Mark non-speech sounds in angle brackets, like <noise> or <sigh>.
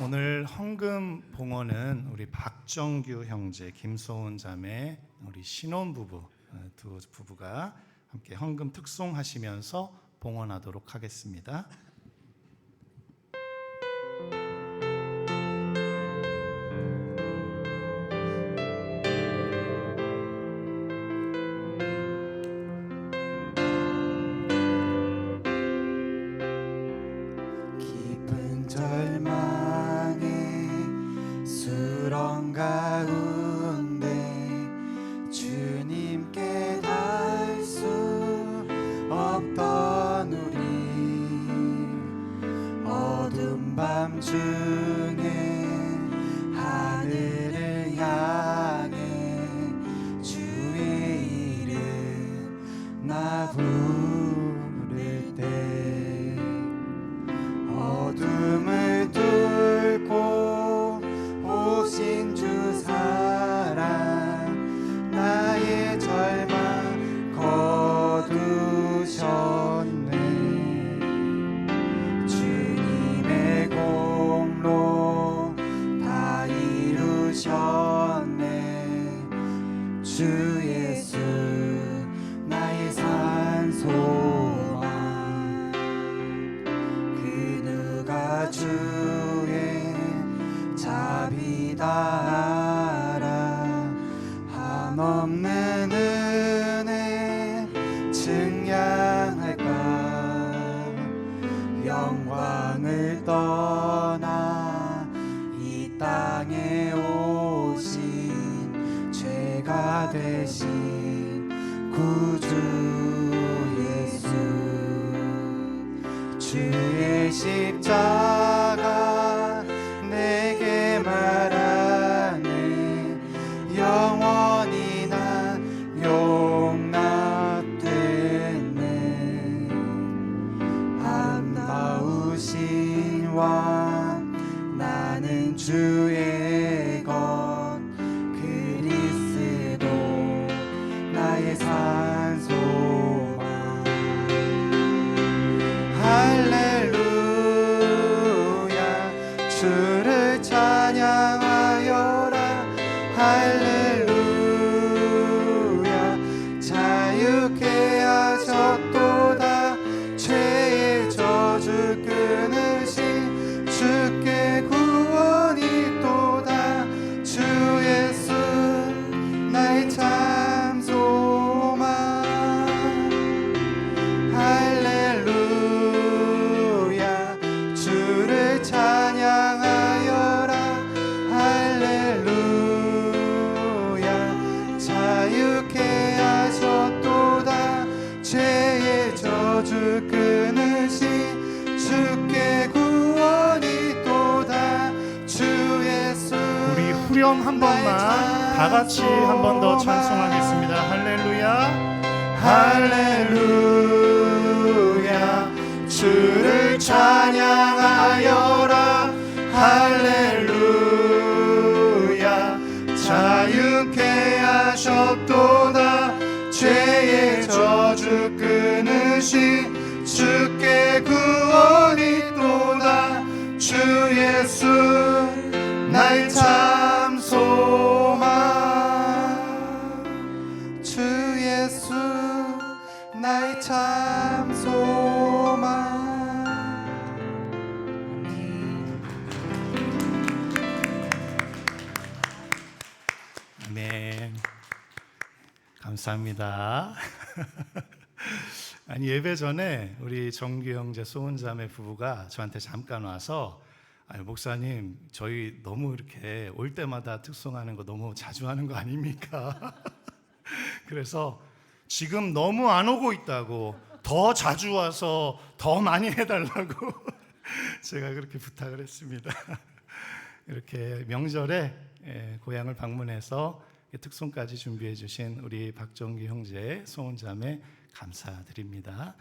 오늘 헌금 봉헌은 우리 박정규 형제, 김소은 자매, 우리 신혼 부부 어, 두 부부가 함께 헌금 특송하시면서 봉헌하도록 하겠습니다. 밤 중에 하늘을 향해 주의 이름 나 부를 주 예수 나의 산소망 그 누가 주의 자비다 알아 한없는 은혜 증량할까? 영광을 떠나 십자가 내게 말하네. 영원히 난 용납됐네. 아름다우신 왕 나는 주의 것 그리스도 나의 산 자유 후렴 한 번만. 다 같이 한 번 더 찬송하겠습니다. 할렐루야. 할렐루야. 주를 찬양하여라. 할렐루야. 자유케 하셨도다. 죄의 저주 끊으신 주께 구원이 또다. 주 예수 감사합니다. <laughs> 아니 예배 전에 우리 정규 형제 소은 자매 부부가 저한테 잠깐 와서 아니 목사님 저희 너무 이렇게 올 때마다 특송하는 거 너무 자주 하는 거 아닙니까? <laughs> 그래서 지금 너무 안 오고 있다고 더 자주 와서 더 많이 해달라고 <laughs> 제가 그렇게 부탁을 했습니다. 이렇게 명절에 예, 고향을 방문해서 특송까지 준비해 주신 우리 박정기 형제, 소은 자매 감사드립니다.